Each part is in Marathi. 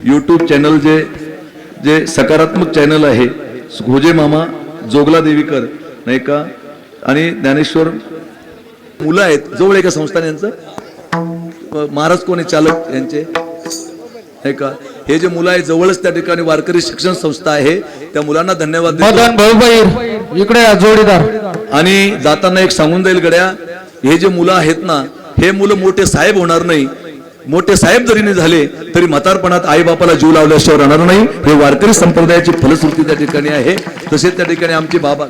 यूट्यूब चॅनल जे जे सकारात्मक चॅनल आहे घोजे मामा जोगला देवीकर नाही का? आणि ज्ञानेश्वर मुलं आहेत जवळ आहे का संस्थान यांचं. महाराज कोण चालक यांचे. आहे का? हे जे मुलं आहे जवळच त्या ठिकाणी वारकरी शिक्षण संस्था आहे. त्या मुलांना धन्यवाद इकडे जोडीदार. आणि जाताना एक सांगून जाईल गड्या हे जे मुलं आहेत ना हे मुलं मोठे साहेब होणार नाही. मोठे साहेब जरी नाही झाले तरी म्हातारपणात आई बापाला जीव लावल्याशिवाय राहणार नाही. हे वारकरी संप्रदायाची फलश्रुती त्या ठिकाणी आहे. तसेच त्या ठिकाणी आमचे बाबा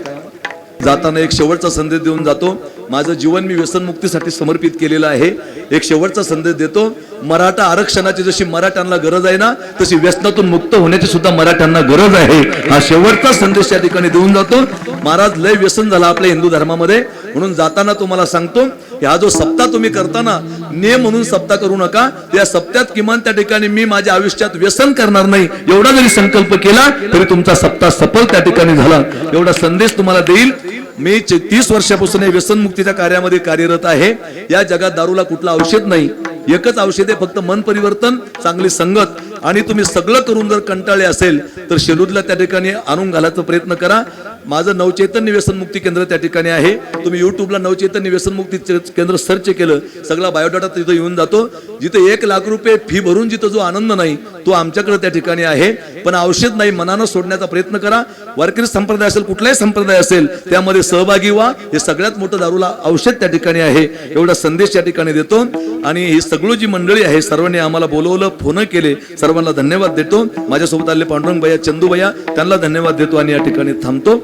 जाताना एक शेवटचा संदेश देऊन जातो. माझं जीवन मी व्यसनमुक्तीसाठी समर्पित केलेलं आहे. एक शेवटचा संदेश देतो. मराठा आरक्षणाची जशी मराठ्यांना गरज आहे ना तशी व्यसनातून मुक्त होण्याची सुद्धा मराठ्यांना गरज आहे. हा शेवटचा संदेश या ठिकाणी देऊन जातो. महाराज लय व्यसन झाला आपल्या हिंदू धर्मामध्ये. म्हणून जाताना तुम्हाला सांगतो हा जो सप्ताह तुम्ही करताना नियम म्हणून सप्ताह करू नका. या सप्त्यात किमान त्या ठिकाणी मी माझ्या आयुष्यात व्यसन करणार नाही. एवढा जरी संकल्प केला तरी तुमचा सप्ताह सफल त्या ठिकाणी झाला. एवढा संदेश तुम्हाला देईल. मी तीस वर्षापासून हे व्यसनमुक्तीच्या कार्यामध्ये कार्यरत आहे. या जगात दारूला कुठला औषध नाही. एकच औषध आहे फक्त मन परिवर्तन चांगली संगत. आणि तुम्ही सगळं करून जर कंटाळले असेल तर शेलूदला त्या ठिकाणी आणून घालायचा प्रयत्न करा. माझं नवचैतन्य व्यसनमुक्ती केंद्र त्या ठिकाणी आहे. तुम्ही युट्यूबला नवचैतन्य व्यसनमुक्ती मुक्ती केंद्र सर्च केलं सगळा बायोडाटा तिथं येऊन जातो. जिथे एक लाख रुपये फी भरून जिथं जो आनंद नाही तो आमच्याकडे त्या ठिकाणी आहे. पण औषध नाही मनानं सोडण्याचा प्रयत्न करा. वारकरी संप्रदाय असेल कुठलाही संप्रदाय असेल त्यामध्ये सहभागी व्हा. हे सगळ्यात मोठं दारूला औषध त्या ठिकाणी आहे. एवढा संदेश या ठिकाणी देतो. आणि ही सगळं जी मंडळी आहे सर्वांनी आम्हाला बोलवलं फोन केले सर्वांना धन्यवाद देतो. माझ्यासोबत आले पांडुरंग भैया चंदू भैया त्यांना धन्यवाद देतो आणि या ठिकाणी थांबतो.